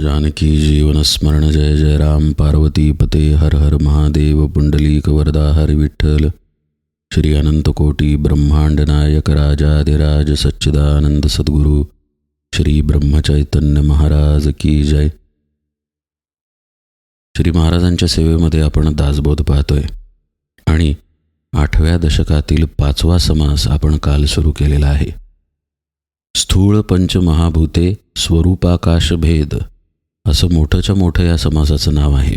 जानकी जीवनस्मरण जय जय राम। पार्वती पते हर हर महादेव। पुंडलीक वरदा हर विठ्ठल। श्री अनंत कोटी ब्रह्मांड नायक राजाधिराज सच्चिदानंद सद्गुरु श्री ब्रह्मचैतन्य महाराज की जय। श्री महाराजांच्या सेवेमध्ये आपण दासबोध पाहतोय आणि आठव्या दशकातील पाचवा समास आपण काल सुरू केलेला आहे. स्थूळ पंचमहाभूते स्वरूपाकाश भेद असं मोठंच्या मोठं या समासाचं नाव आहे.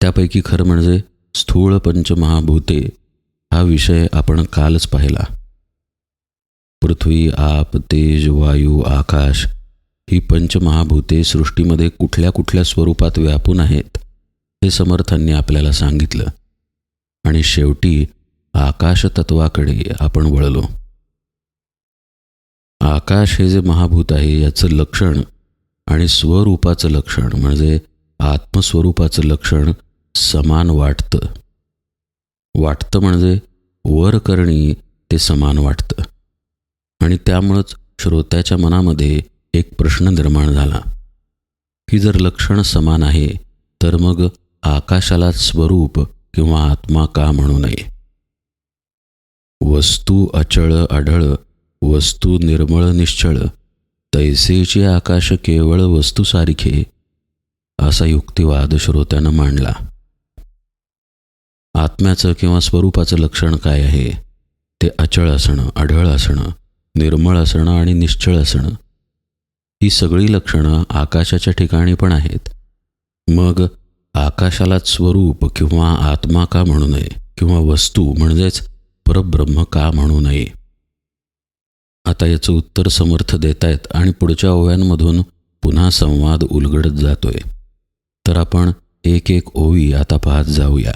त्यापैकी खरं म्हणजे स्थूळ पंचमहाभूते हा विषय आपण कालच पाहिला. पृथ्वी आप तेज वायू आकाश ही पंचमहाभूते सृष्टीमध्ये कुठल्या कुठल्या स्वरूपात व्यापून आहेत हे समर्थांनी आपल्याला सांगितलं. आणि शेवटी आकाश तत्वाकडे आपण वळलो. आकाश हे जे महाभूत आहे याचं लक्षण आणि स्वरूपाचं लक्षण म्हणजे आत्मस्वरूपाचं लक्षण समान वाटतं. वाटतं म्हणजे वर करणी ते समान वाटतं. आणि त्यामुळंच श्रोत्याच्या मनामध्ये एक प्रश्न निर्माण झाला. की जर लक्षण समान आहे तर मग आकाशाला स्वरूप किंवा आत्मा का म्हणू नये? वस्तू अचळ आढळ वस्तू निर्मळ निश्चळ तैसेचे आकाश केवळ वस्तूसारखे असा युक्तिवाद श्रोत्यानं मांडला. आत्म्याचं किंवा स्वरूपाचं लक्षण काय आहे? ते अचळ असणं आढळ असणं निर्मळ असणं आणि निश्चळ असणं ही सगळी लक्षणं आकाशाच्या ठिकाणी पण आहेत. मग आकाशालाच स्वरूप किंवा आत्मा का म्हणू नये? किंवा वस्तू म्हणजेच परब्रह्म का म्हणू नये? आता याचं उत्तर समर्थ देतायत आणि पुढच्या ओव्यांमधून पुन्हा संवाद उलगडत जातोय. तर आपण एक एक ओवी आता पाहत जाऊया.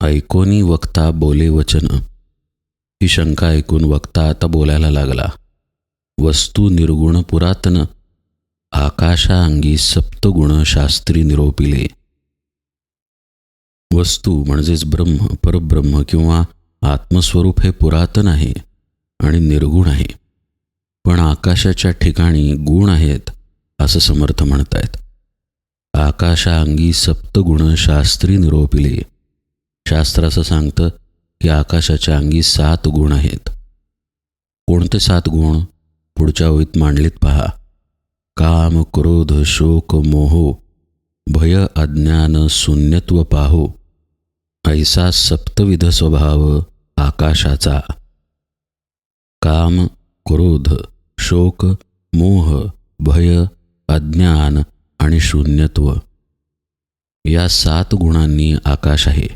ऐकोनी वक्ता बोले वचन. ही शंका ऐकून वक्ता आता बोलायला लागला. वस्तू निर्गुण पुरातन आकाशा अंगी सप्तगुण शास्त्री निरोपिले. वस्तू म्हणजेच ब्रह्म परब्रह्म किंवा आत्मस्वरूप हे पुरातन आहे. आणि निर्गुण आहे. पण आकाशाच्या ठिकाणी गुण आहेत असं समर्थ म्हणतायत. आकाशाअंगी सप्तगुण शास्त्री निरोपिले. शास्त्र असं सांगतं की आकाशाच्या अंगी सात गुण आहेत. कोणते सात गुण? पुढच्या ओळीत मांडलीत पहा. काम क्रोध शोक मोहो भय अज्ञान शून्यत्व पाहो. ऐसा सप्तविध स्वभाव आकाशाचा. काम क्रोध शोक मोह भय अज्ञान आणि शून्यत्व. या सात गुणांनी आकाश आहे.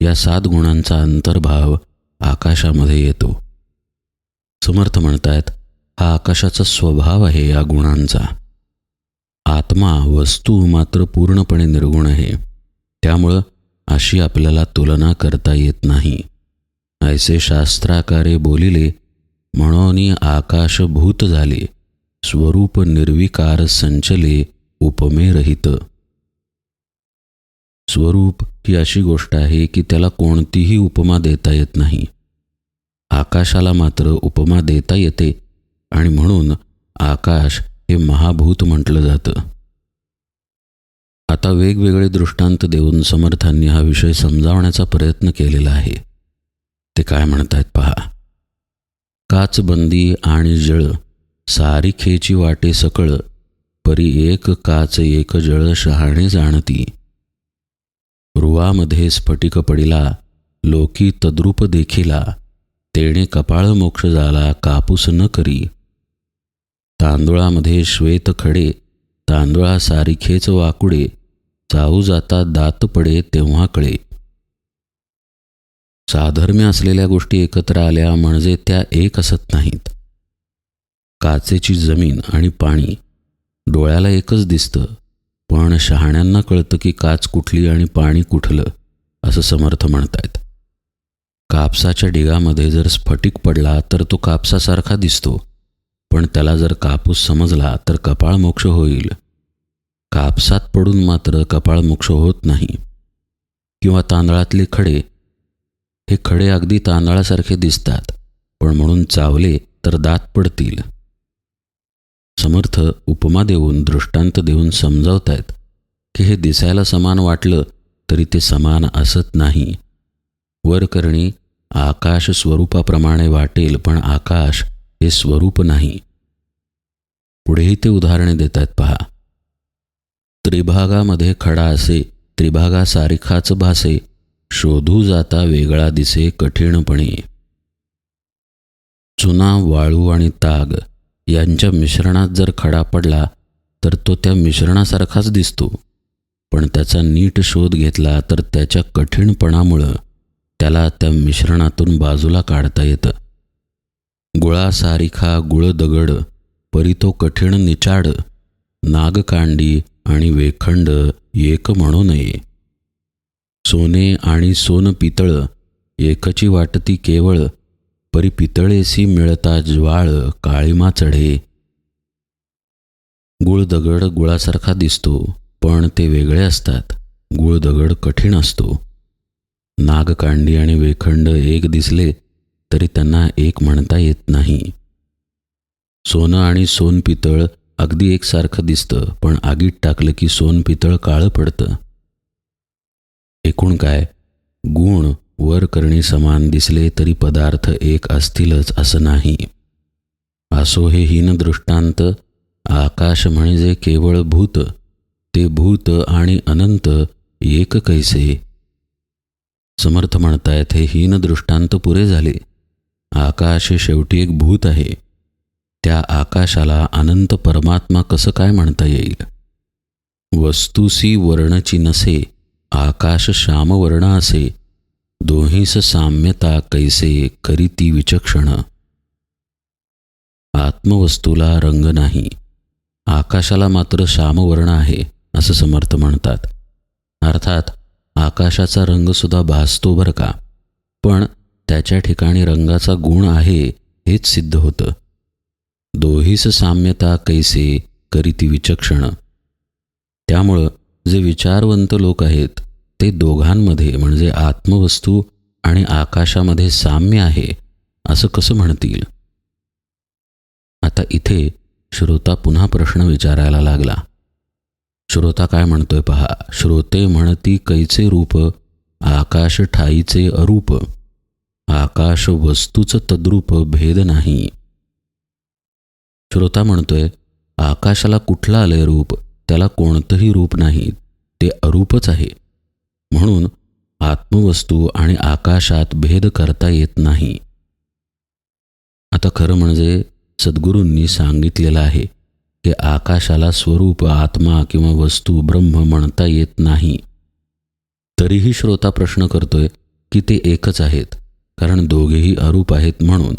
या सात गुणांचा अंतर्भाव आकाशामध्ये येतो. समर्थ म्हणतायत हा आकाशाचा स्वभाव आहे या गुणांचा. आत्मा वस्तू मात्र पूर्णपणे निर्गुण आहे. त्यामुळं अशी आपल्याला तुलना करता येत नाही. ऐसे शास्त्राकारे बोलिले म्हणून आकाशभूत झाले. स्वरूप निर्विकार संचले उपमे रहित. स्वरूप ही अशी गोष्ट आहे की त्याला कोणतीही उपमा देता येत नाही. आकाशाला मात्र उपमा देता येते आणि म्हणून आकाश हे महाभूत म्हटलं जातं. आता वेगवेगळे दृष्टांत देऊन समर्थांनी हा विषय समजावण्याचा प्रयत्न केलेला आहे. ते काय म्हणतायत पहा. काचबंदी आणि जळ सारी खेची वाटे सकळ परी एक काच एक जळ शहाणे जाणती. रुवामध्ये स्फटिक पडिला लोकी तद्रूप देखिला तेणे कपाळ मोक्ष झाला कापूस न करी. तांदुळामध्ये श्वेत खडे तांदुळा सारिखेच वाकुडे चाऊ जाता दात पडे तेव्हा कळे. साधर्म्य असलेल्या गोष्टी एकत्र आल्या म्हणजे त्या एक असत नाहीत. काचेची जमीन आणि पाणी डोळ्याला एकच दिसतं पण शहाण्यांना कळतं की काच कुठली आणि पाणी कुठलं असं समर्थ म्हणतायत. कापसाच्या ढिगामध्ये जर स्फटिक पडला तर तो कापसासारखा दिसतो पण त्याला जर कापूस समजला तर कपाळ मोक्ष होईल. कापसात पडून मात्र कपाळ मोक्ष होत नाही. किंवा तांदळातले खडे हे खडे अगदी तांदळासारखे दिसतात पण म्हणून चावले तर दात पडतील. समर्थ उपमा देऊन दृष्टांत देऊन समजावतायत की हे दिसायला समान वाटलं तरी ते समान असत नाही. वरकरणी आकाश स्वरूपाप्रमाणे वाटेल पण आकाश हे स्वरूप नाही. पुढेही ते उदाहरणे देतात पहा. त्रिभागामध्ये खडा असे त्रिभागा सारिखाच भासे शोधू जाता वेगळा दिसे कठीणपणे. चुना वाळू आणि ताग यांच्या मिश्रणात जर खडा पडला तर तो त्या मिश्रणासारखाच दिसतो. पण त्याचा नीट शोध घेतला तर त्याच्या कठीणपणामुळं त्याला त्या मिश्रणातून बाजूला काढता येतं. गुळासारिखा गुळ दगड परी तो कठीण निचाड नागकांडी आणि वेखंड एक म्हणू नये. सोने आणि सोन पितळ एकची वाटती केवळ परी पितळेसी मिळता ज्वाळ काळीमा चढे गुळ दगड गुळासारखा दिसतो पण ते वेगळे असतात. गुळ दगड कठीण असतो. नागकांडी आणि वेखंड एक दिसले तरी त्यांना एक म्हणता येत नाही. सोनं आणि सोन पितळ अगदी एकसारखं दिसतं पण आगीत टाकलं की सोन पितळ काळं पडतं. एकूण काय? गुण वर करणी समान दिसले तरी पदार्थ एक असतीलच असं नाही. असो हे हीन दृष्टांत आकाश म्हणजे केवळ भूत ते भूत आणि अनंत एक कैसे? समर्थ म्हणतायत हे हीन दृष्टांत पुरे झाले. आकाश शेवटी एक भूत आहे. त्या आकाशाला अनंत परमात्मा कसं काय म्हणता येईल? वस्तुसी वर्णची नसे आकाश श्यामवर्ण असे दोहीस साम्यता कैसे करीती विचक्षण। आत्मवस्तूला रंग नाही आकाशाला मात्र श्यामवर्ण आहे असं समर्थ म्हणतात. अर्थात आकाशाचा रंगसुद्धा भासतो बरं का पण त्याच्या ठिकाणी रंगाचा गुण आहे हेच सिद्ध होतं. दोहीस साम्यता कैसे करीती विचक्षण. त्यामुळं जे विचारवंत लोक आहेत ते दोघांमध्ये म्हणजे आत्मवस्तू आणि आकाशामध्ये साम्य आहे असं कसं म्हणतील? आता इथे श्रोता पुन्हा प्रश्न विचारायला लागला. श्रोता काय म्हणतोय पहा श्रोते म्हणती कैचे रूप आकाश ठाईचे अरूप. आकाश वस्तूचं तद्रूप भेद नाही. श्रोता म्हणतोय आकाशाला कुठलं आलंय रूप त्याला कोणतंही रूप नाही ते अरूपच आहे. म्हणून आत्मवस्तू आणि आकाशात भेद करता येत नाही. आता खरं म्हणजे सद्गुरूंनी सांगितलेलं आहे की आकाशाला स्वरूप आत्मा किंवा वस्तू ब्रह्म म्हणता येत नाही. तरीही श्रोता प्रश्न करतोय की ते एकच आहेत कारण दोघेही अरूप आहेत म्हणून.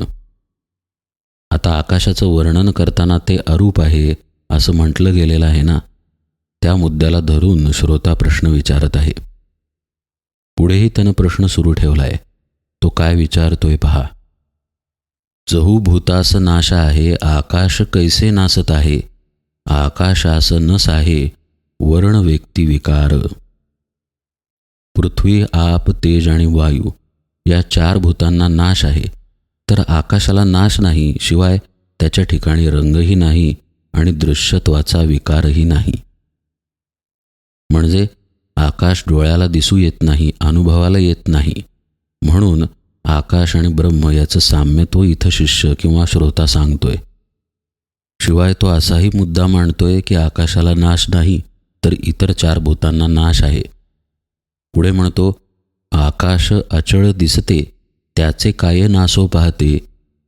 आता आकाशाचं वर्णन करताना ते अरूप आहे असं म्हटलं गेलेलं आहे ना? त्या मुद्द्याला धरून श्रोता प्रश्न विचारत आहे. पुढेही त्यानं प्रश्न सुरू ठेवलाय. तो काय विचारतोय पहा. जहू भूतास नाश आहे आकाश कैसे नासत आहे? आकाशास नस आहे वर्ण व्यक्ती विकार. पृथ्वी आप तेज आणि वायू या चार भूतांना नाश आहे. तर आकाशाला नाश नाही शिवाय त्याच्या ठिकाणी रंगही नाही आणि दृश्यत्वाचा विकारही नाही. म्हणजे आकाश डोळ्याला दिसू येत नाही अनुभवाला येत नाही. म्हणून आकाश आणि ब्रह्म याचं साम्य तो इथं शिष्य किंवा श्रोता सांगतोय. शिवाय तो असाही मुद्दा मांडतोय की आकाशाला नाश नाही तर इतर चार भूतांना नाश आहे. पुढे म्हणतो आकाश अचळ दिसते त्याचे काय नासो पाहते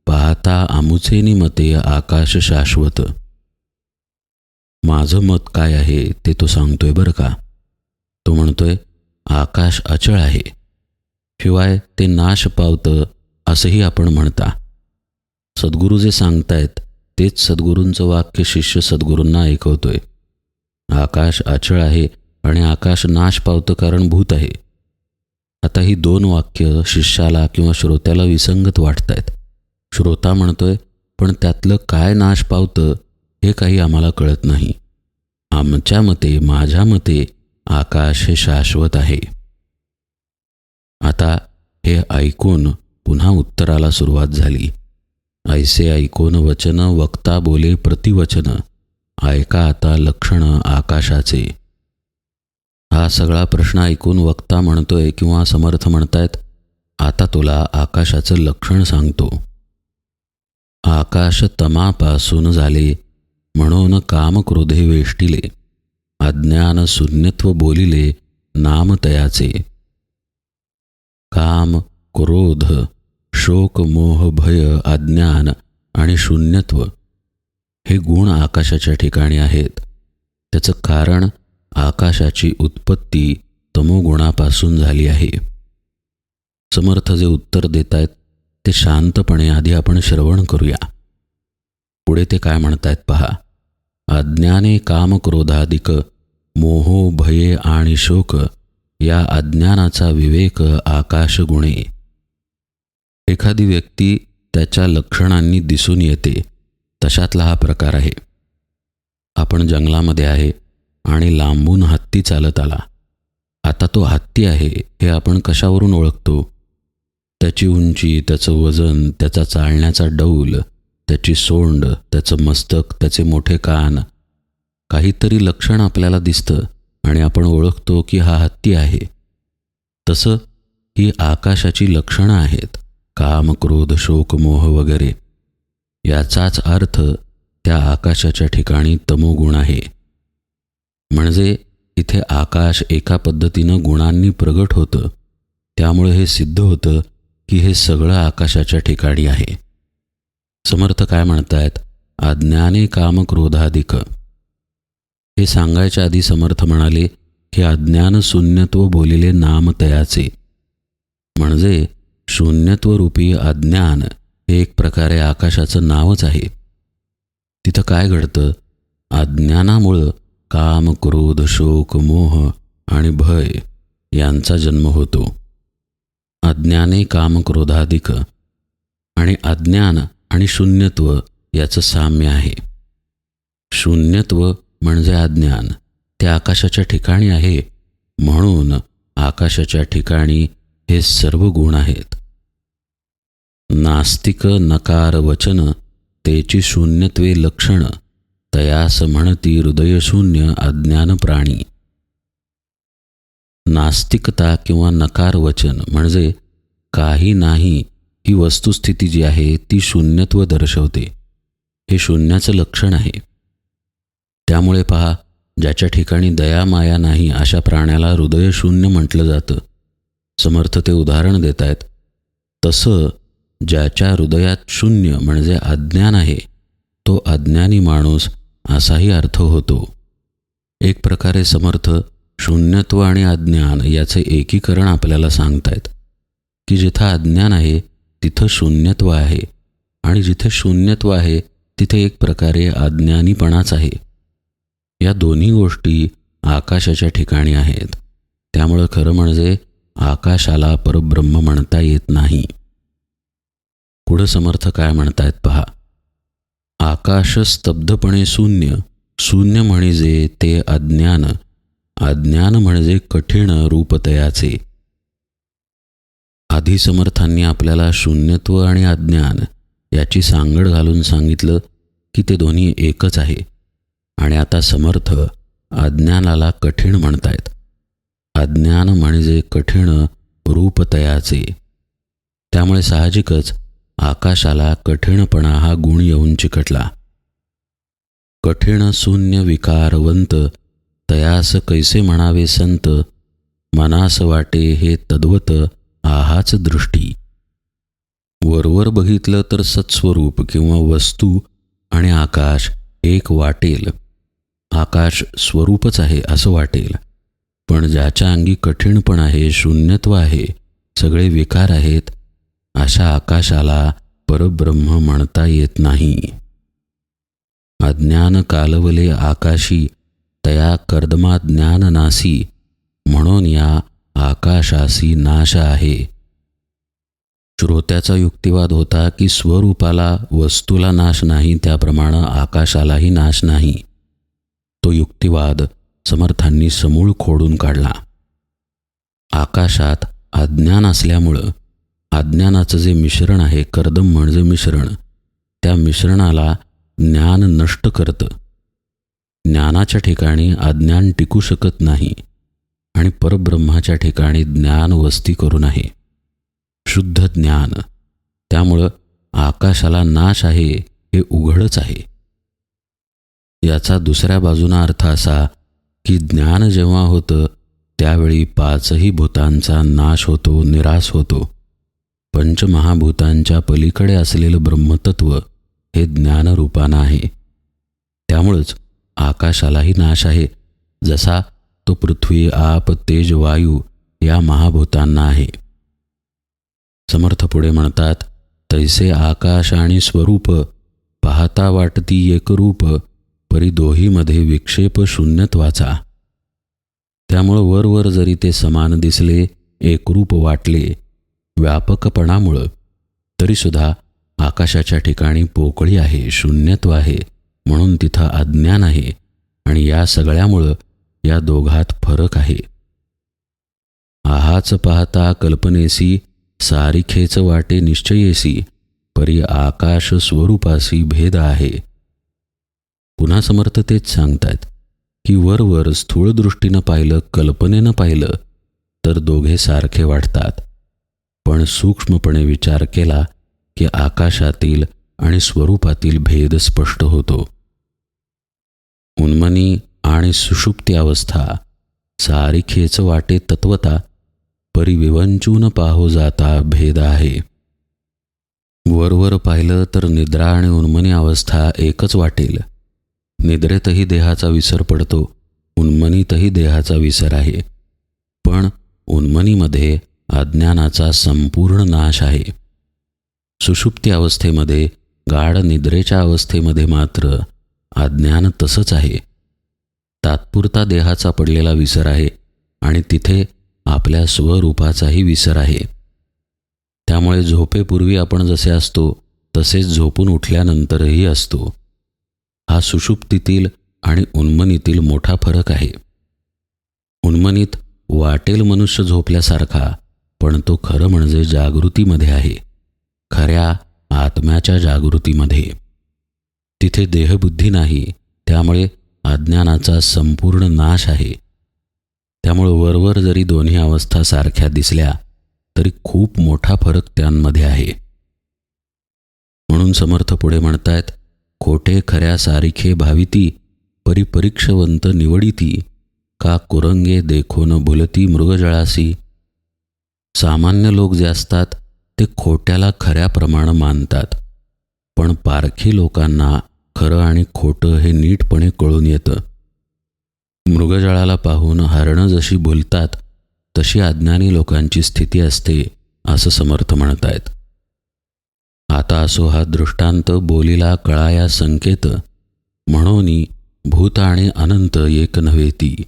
पाहता आमुचे मते आकाश शाश्वत. माझं मत काय आहे ते तो सांगतोय बरं का? तो म्हणतोय आकाश अचळ आहे. शिवाय ते नाश पावतं असंही आपण म्हणता. सद्गुरू जे सांगतायत तेच सद्गुरूंचं वाक्य शिष्य सद्गुरूंना ऐकवतोय. आकाश अचळ आहे आणि आकाश नाश पावतं कारण भूत आहे. आता ही दोन वाक्य शिष्याला किंवा श्रोत्याला विसंगत वाटत आहेत श्रोता म्हणतोय पण त्यातलं काय नाश पावतं हे काही आम्हाला कळत नाही. आमच्या मते माझ्या मते आकाश हे शाश्वत आहे. आता हे ऐकून पुन्हा उत्तराला सुरुवात झाली. ऐसे ऐकून वचन वक्ता बोले प्रतिवचन. ऐका आता लक्षण आकाशाचे. हा सगळा प्रश्न ऐकून वक्ता म्हणतोय किंवा समर्थ म्हणतायत आता तुला आकाशाचं लक्षण सांगतो. आकाश तमापासून झाले म्हणून कामक्रोधे वेष्टिले अज्ञान शून्यत्व बोलिले नाम तयाचे. काम क्रोध शोक मोह भय अज्ञान आणि शून्यत्व हे गुण आकाशाच्या ठिकाणी आहेत. त्याचं कारण आकाशाची उत्पत्ती तमोगुणापासून झाली आहे. समर्थ जे उत्तर देत आहेत ते शांतपणे आधी आपण श्रवण करूया. पुढे ते काय म्हणतायत पहा. अज्ञाने कामक्रोधाधिक मोहो भये आणि शोक या अज्ञानाचा विवेक आकाश गुणे एखादी व्यक्ती त्याच्या लक्षणांनी दिसून येते तशातला हा प्रकार आहे. आपण जंगलामध्ये आहे आणि लांबून हत्ती चालत आला. आता तो हत्ती आहे हे आपण कशावरून ओळखतो? त्याची उंची त्याचं वजन त्याचा चालण्याचा डौल त्याची सोंड त्याचं मस्तक त्याचे मोठे कान. काहीतरी लक्षण आपल्याला दिसतं आणि आपण ओळखतो की हा हत्ती आहे. तसं ही आकाशाची लक्षणं आहेत. काम क्रोध शोक मोह वगैरे. याचाच अर्थ त्या आकाशाच्या ठिकाणी तमोगुण आहे. म्हणजे इथे आकाश एका पद्धतीनं गुणांनी प्रगट होतं. त्यामुळे हे सिद्ध होतं की हे सगळं आकाशाच्या ठिकाणी आहे. समर्थ काय म्हणतायत? अज्ञाने कामक्रोधाधिक. हे सांगायच्या आधी समर्थ म्हणाले की अज्ञान शून्यत्व बोलिले नाम तयाचे. म्हणजे शून्यत्वरूपी अज्ञान हे एक प्रकारे आकाशाचं नावच आहे. तिथं काय घडतं? अज्ञानामुळं काम क्रोध शोक मोह आणि भय यांचा जन्म होतो. अज्ञाने काम क्रोधाधिक आणि अज्ञान आणि शून्यत्व याचं साम्य आहे. शून्यत्व म्हणजे अज्ञान. ते आकाशाच्या ठिकाणी आहे म्हणून आकाशाच्या ठिकाणी हे सर्व गुण आहेत. नास्तिक नकार वचन तेची शून्यत्वे लक्षण तयास म्हणती हृदयशून्य अज्ञान प्राणी. नास्तिकता किंवा नकार वचन म्हणजे काही नाही ही वस्तुस्थिती जी आहे ती शून्यत्व दर्शवते. हे शून्याचं लक्षण आहे. त्यामुळे पहा ज्याच्या ठिकाणी दया माया नाही अशा प्राण्याला हृदयशून्य म्हटलं जातं. समर्थ ते उदाहरण देत आहेत तसं ज्याच्या हृदयात शून्य म्हणजे अज्ञान आहे तो अज्ञानी माणूस असाही अर्थ होतो. एक प्रकारे समर्थ शून्यत्व आणि अज्ञान याचे एकीकरण आपल्याला सांगतायत. की जिथं अज्ञान आहे तिथं शून्यत्व आहे. आणि जिथे शून्यत्व आहे तिथे एक प्रकारे अज्ञानीपणाच आहे. या दोन्ही गोष्टी आकाशाच्या ठिकाणी आहेत. त्यामुळं खरं म्हणजे आकाशाला परब्रह्म म्हणता येत नाही. पुढं समर्थ काय म्हणतायत पहा. आकाश स्तब्धपणे शून्य शून्य म्हणजे ते अज्ञान. अज्ञान म्हणजे कठीण रूपतयाचे. आधी समर्थांनी आपल्याला शून्यत्व आणि अज्ञान याची सांगड घालून सांगितलं की ते दोन्ही एकच आहे. आणि आता समर्थ अज्ञानाला कठीण म्हणतायत. अज्ञान म्हणजे कठीण रूपतयाचे. त्यामुळे साहजिकच आकाशाला कठीणपणा हा गुण येऊन चिकटला. कठीण शून्य विकारवंत तयास कैसे म्हणावे संत? मनास वाटे हे तद्वत आहाच दृष्टी. वरवर बघितलं तर सत्स्वरूप किंवा वस्तू आणि आकाश एक वाटेल. आकाश स्वरूपच आहे असं वाटेल. पण ज्याच्या अंगी कठीणपण आहे शून्यत्व आहे सगळे विकार आहेत अशा आकाशाला परब्रह्म म्हणता येत नाही. अज्ञान कालवले आकाशी तया कर्दमा ज्ञान नासी म्हणून या आकाशासी नाश आहे. श्रोत्याचा युक्तिवाद होता की स्वरूपाला वस्तूला नाश नाही त्याप्रमाणे आकाशालाही नाश नाही. तो युक्तिवाद समर्थांनी समूळ खोडून काढला. आकाशात अज्ञान असल्यामुळं अज्ञानाचं जे मिश्रण आहे कर्दम म्हणजे मिश्रण त्या मिश्रणाला ज्ञान नष्ट करतं. ज्ञानाच्या ठिकाणी अज्ञान टिकू शकत नाही. आणि परब्रह्माच्या ठिकाणी ज्ञान वस्ती करू आहे शुद्ध ज्ञान. त्यामुळं आकाशाला नाश आहे हे उघडच आहे. याचा दुसऱ्या बाजूना अर्थ असा की ज्ञान जेव्हा होतं त्यावेळी पाचही भूतांचा नाश होतो निराश होतो. पंचमहाभूतांच्या पलीकडे असलेलं ब्रह्मतत्व हे ज्ञानरूपानं आहे. त्यामुळंच आकाशालाही नाश आहे. जसा तो पृथ्वी आप तेज वायू या महाभूतांना आहे. समर्थ पुढे म्हणतात तैसे आकाश आणि स्वरूप पाहता वाटती एकरूप परी दोहीमध्ये विक्षेप शून्यत्वाचा. त्यामुळं वरवर जरी ते समान दिसले एकरूप वाटले व्यापकपणामुळं तरीसुद्धा आकाशाच्या ठिकाणी पोकळी आहे शून्यत्व आहे म्हणून तिथं अज्ञान आहे आणि या सगळ्यामुळं या दोघात फरक आहे. आहाच पाहता कल्पनेसी सारिखेच वाटे निश्चयेसी परी आकाश स्वरूपासी भेद आहे. पुन्हा समर्थ तेच सांगतायत की वरवर स्थूळ दृष्टीनं पाहिलं कल्पनेनं पाहिलं तर दोघे सारखे वाटतात. पण सूक्ष्मपणे विचार केला की आकाशातील आणि स्वरूपातील भेद स्पष्ट होतो. उन्मनी आणि सुषुप्ती अवस्था सारिखेच वाटे तत्वता परिविवंचून पाहो जाता भेद आहे. वरवर पाहिलं तर निद्रा आणि उन्मनी अवस्था एकच वाटेल. निद्रेतही देहाचा विसर पडतो उन्मनीतही देहाचा विसर आहे. पण उन्मनीमध्ये अज्ञानाचा संपूर्ण नाश आहे. सुषुप्ती अवस्थेमध्ये गाढ निद्रेच्या अवस्थेमध्ये मात्र अज्ञान तसंच आहे. तात्पुरता देहाचा पडलेला विसर आहे आणि तिथे आपल्या स्वरूपाचाही विसर आहे. त्यामुळे झोपेपूर्वी आपण जसे असतो तसेच झोपून उठल्यानंतरही असतो. हा सुषुप्तीतील आणि उन्मनीतील मोठा फरक आहे. उन्मनीत वाटेल मनुष्य झोपल्यासारखा पण तो खरं म्हणजे जागृतीमध्ये आहे. खऱ्या आत्म्याच्या जागृतीमध्ये. तिथे देहबुद्धी नाही त्यामुळे अज्ञानाचा संपूर्ण नाश आहे. त्यामुळे वरवर जरी दोन्ही अवस्था सारख्या दिसल्या तरी खूप मोठा फरक त्यांमध्ये आहे. म्हणून समर्थ पुढे म्हणतायत खोटे खऱ्या सारिखे भाविती परिपरीक्षवंत निवडिती का कुरंगे देखोन भुलती मृगजळासी सामान्य लोक जे असतात ते खोट्याला खऱ्याप्रमाणे मानतात. पण पारखी लोकांना खरं आणि खोटं हे नीटपणे कळून येतं. मृगजळाला पाहून हरणं जशी बोलतात तशी अज्ञानी लोकांची स्थिती असते असं समर्थ म्हणतायत. आता असो हा दृष्टांत बोलीला कळाया संकेत म्हणून भूत आणि अनंत एक नव्हे ती.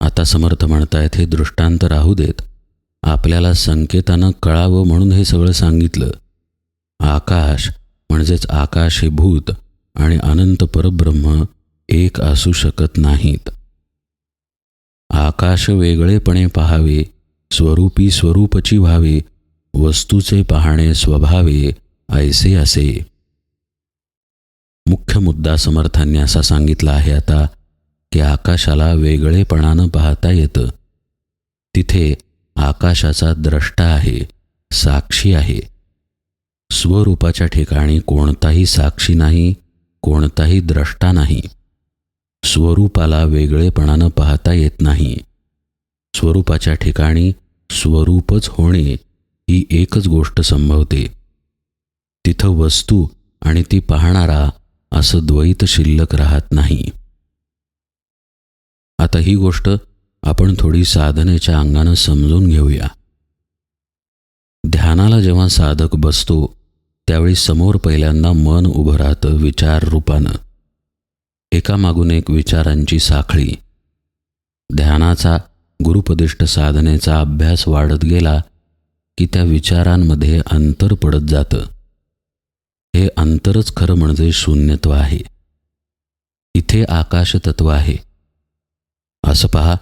आता समर्थ म्हणतायत हे दृष्टांत राहू देत आपल्याला संकेतानं कळावं म्हणून हे सगळं सांगितलं. आकाश म्हणजेच आकाश हे भूत आणि अनंत परब्रह्म एक असू शकत नाहीत. आकाश वेगळेपणे पहावे स्वरूपी स्वरूपची व्हावे वस्तूचे पाहणे स्वभावे ऐसे असे. मुख्य मुद्दा समर्थांनी असा सांगितला आहे आता की आकाशाला वेगळेपणानं पाहता येतं. तिथे आकाशाचा द्रष्टा आहे साक्षी आहे. स्वरूपाच्या ठिकाणी कोणताही साक्षी नाही कोणताही द्रष्टा नाही. स्वरूपाला वेगळेपणानं पाहता येत नाही. स्वरूपाच्या ठिकाणी स्वरूपच होणे ही एकच गोष्ट संभवते. तिथं वस्तू आणि ती पाहणारा असं द्वैत शिल्लक राहत नाही. आता ही गोष्ट आपण थोडी साधनेच्या अंगानं समजून घेऊया. ध्यानाला जेव्हा साधक बसतो त्यावेळी समोर पहिल्यांदा मन उभं राहतं विचार रूपानं. एकामागून एक विचारांची साखळी. ध्यानाचा गुरुपदिष्ट साधनेचा अभ्यास वाढत गेला की त्या विचारांमध्ये अंतर पडत जातं. हे अंतरच खरं म्हणजे शून्यत्व आहे. इथे आकाशतत्व आहे. असं पहा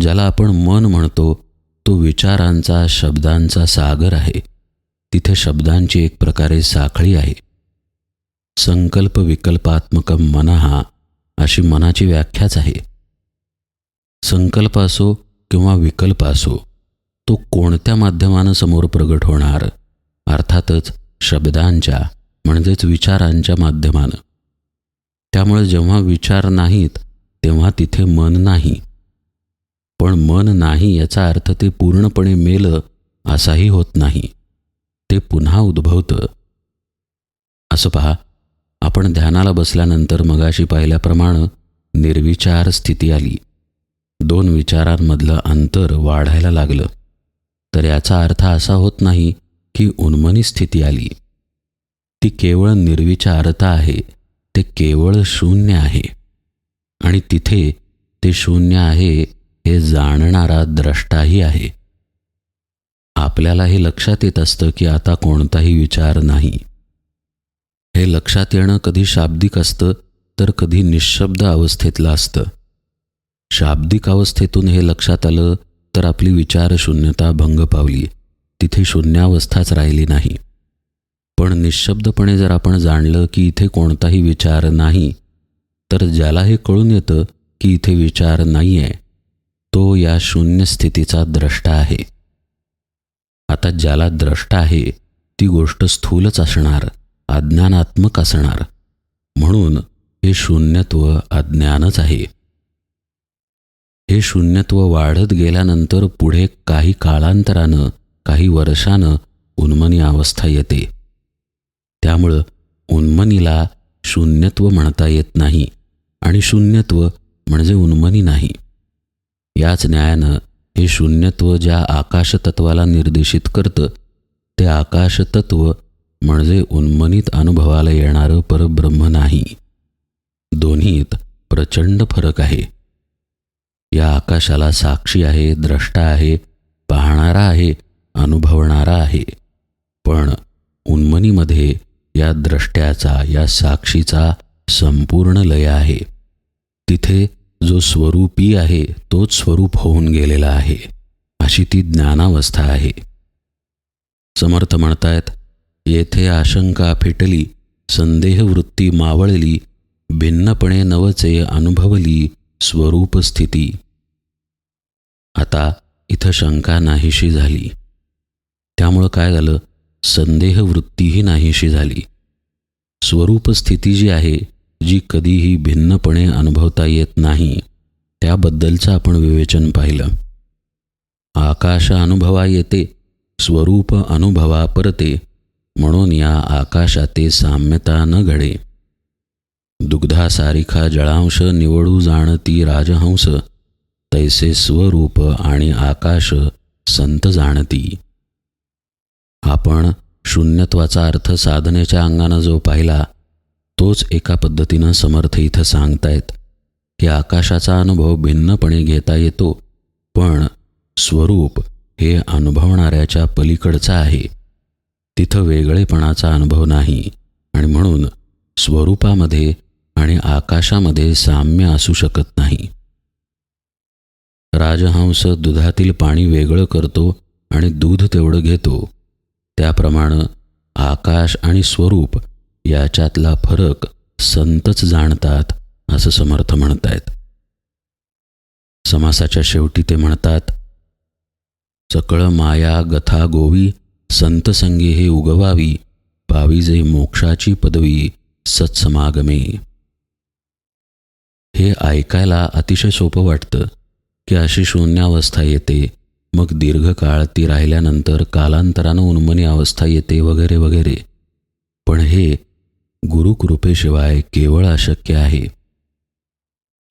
ज्याला आपण मन म्हणतो तो विचारांचा शब्दांचा सागर आहे. तिथे शब्दांची एक प्रकारे साखळी आहे. संकल्प विकल्पात्मक मनहा अशी मनाची व्याख्याच आहे. संकल्प असो किंवा विकल्प असो तो कोणत्या माध्यमानं समोर प्रगट होणार? अर्थातच शब्दांच्या म्हणजेच विचारांच्या माध्यमानं. त्यामुळे जेव्हा विचार नाहीत तेव्हा तिथे मन नाही. पण मन नाही याचा अर्थ ते पूर्णपणे मेलं असाही होत नाही. ते पुन्हा उद्भवतं. असं पहा आपण ध्यानाला बसल्यानंतर मगाशी पाहिल्याप्रमाणे निर्विचार स्थिती आली. दोन विचारांमधलं अंतर वाढायला लागलं. तर याचा अर्थ असा होत नाही की उन्मनी स्थिती आली. ती केवळ निर्विचारता आहे ते केवळ शून्य आहे. आणि तिथे ते शून्य आहे हे जाणणारा द्रष्टाही आहे. आपल्याला हे लक्षात येत असतं की आता कोणताही विचार नाही. हे लक्षात येणं कधी शाब्दिक असतं तर कधी निशब्द अवस्थेतलं असतं. शाब्दिक अवस्थेतून हे लक्षात आलं तर आपली विचार शून्यता भंग पावली. तिथे शून्यावस्थाच राहिली नाही. पण निशब्दपणे जर आपण जाणलं की इथे कोणताही विचार नाही तर ज्याला हे कळून येतं की इथे विचार नाही आहे तो या शून्य स्थितीचा द्रष्टा आहे. आता ज्याला द्रष्टा आहे ती गोष्ट स्थूलच असणार अज्ञानात्मक असणार. म्हणून हे शून्यत्व अज्ञानच आहे. हे शून्यत्व वाढत गेल्यानंतर पुढे काही काळांतरानं काही वर्षानं उन्मनी अवस्था येते. त्यामुळं उन्मनीला शून्यत्व म्हणता येत नाही आणि शून्यत्व म्हणजे उन्मनी नाही. याच न्यायानं हे शून्यत्व ज्या आकाशतत्वाला निर्देशित करतं ते आकाशतत्व म्हणजे उन्मनीत अनुभवाला येणारं परब्रह्म नाही. दोन्हीत प्रचंड फरक आहे. या आकाशाला साक्षी आहे द्रष्टा आहे पाहणारा आहे अनुभवणारा आहे. पण उन्मनीमध्ये या द्रष्ट्याचा या साक्षीचा संपूर्ण लय आहे. तिथे जो स्वरूपी आहे तोच स्वरूप होऊन गेलेला आहे. अशी ती ज्ञानावस्था आहे. समर्थ म्हणतायत येथे आशंका फिटली संदेहवृत्ती मावळली भिन्नपणे नवचे अनुभवली स्वरूप स्थिती. आता इथं शंका नाहीशी झाली. त्यामुळं काय झालं? संदेहवृत्तीही नाहीशी झाली. स्वरूप स्थिती जी आहे जी कधीही भिन्नपणे अनुभवता येत नाही त्याबद्दलचं आपण विवेचन पाहिलं. आकाश अनुभवा येते स्वरूप अनुभवा परते म्हणून या आकाशाते साम्यता न घडे. दुग्धासारिखा जळांश निवडू जाणती राजहंस तैसे स्वरूप आणि आकाश संत जाणती. आपण शून्यत्वाचा अर्थ साधनेच्या अंगानं जो पाहिला तोच एका पद्धतीनं समर्थ इथं सांगतायत की आकाशाचा अनुभव भिन्नपणे घेता येतो पण स्वरूप हे अनुभवणाऱ्याच्या पलीकडचं आहे. तिथं वेगळेपणाचा अनुभव नाही आणि म्हणून स्वरूपामध्ये आणि आकाशामध्ये साम्य असू शकत नाही. राजहंस दुधातील पाणी वेगळं करतो आणि दूध तेवढं घेतो. त्याप्रमाणे आकाश आणि स्वरूप याच्यातला फरक संतच जाणतात असं समर्थ म्हणतायत. समासाच्या शेवटी ते म्हणतात सकळ माया गथा गोवी संतसंगी हे उगवावी पाविजे मोक्षाची पदवी सत्समागमे. हे ऐकायला अतिशय सोपं वाटतं की अशी शून्यावस्था येते मग दीर्घकाळ ती राहिल्यानंतर कालांतरानं उन्मनी अवस्था येते वगैरे वगैरे. पण हे गुरुकृपेशिवाय केवळ अशक्य आहे.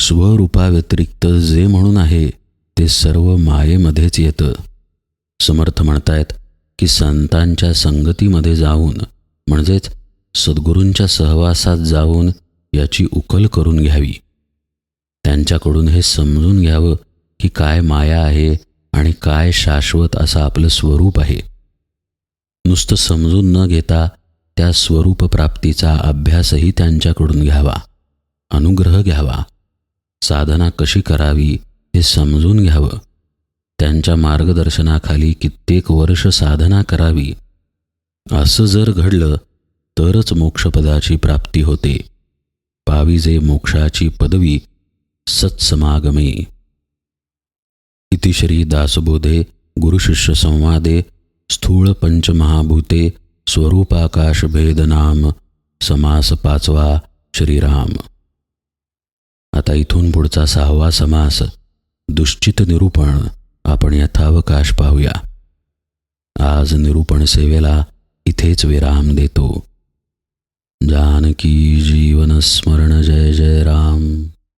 स्वरूपाव्यतिरिक्त जे म्हणून आहे ते सर्व मायेमध्येच येतं. समर्थ म्हणतायत की संतांच्या संगतीमध्ये जाऊन म्हणजेच सद्गुरूंच्या सहवासात जाऊन याची उकल करून घ्यावी. त्यांच्याकडून हे समजून घ्यावं की काय माया आहे आणि काय शाश्वत असं आपलं स्वरूप आहे. नुसतं समजून न घेता त्या स्वरूप प्राप्तीचा अभ्यासही त्यांच्याकडून घ्यावा. अनुग्रह घ्यावा. साधना कशी करावी हे समजून घ्यावं. त्यांच्या मार्गदर्शनाखाली कित्येक वर्ष साधना करावी. असं जर घडलं तरच मोक्षपदाची प्राप्ती होते. पाविजे मोक्षाची पदवी सत्समागमे. इतिश्री दासबोधे गुरुशिष्य संवादे स्थूळ पंचमहाभूते स्वरूपाकाश भेदनाम समास पाचवा श्रीराम. आता इथून पुढचा सहावा समास दुश्चित निरूपण आपण यथावकाश पाहूया. आज निरूपण सेवेला इथेच विराम देतो. जानकी जीवन स्मरण जय जय राम.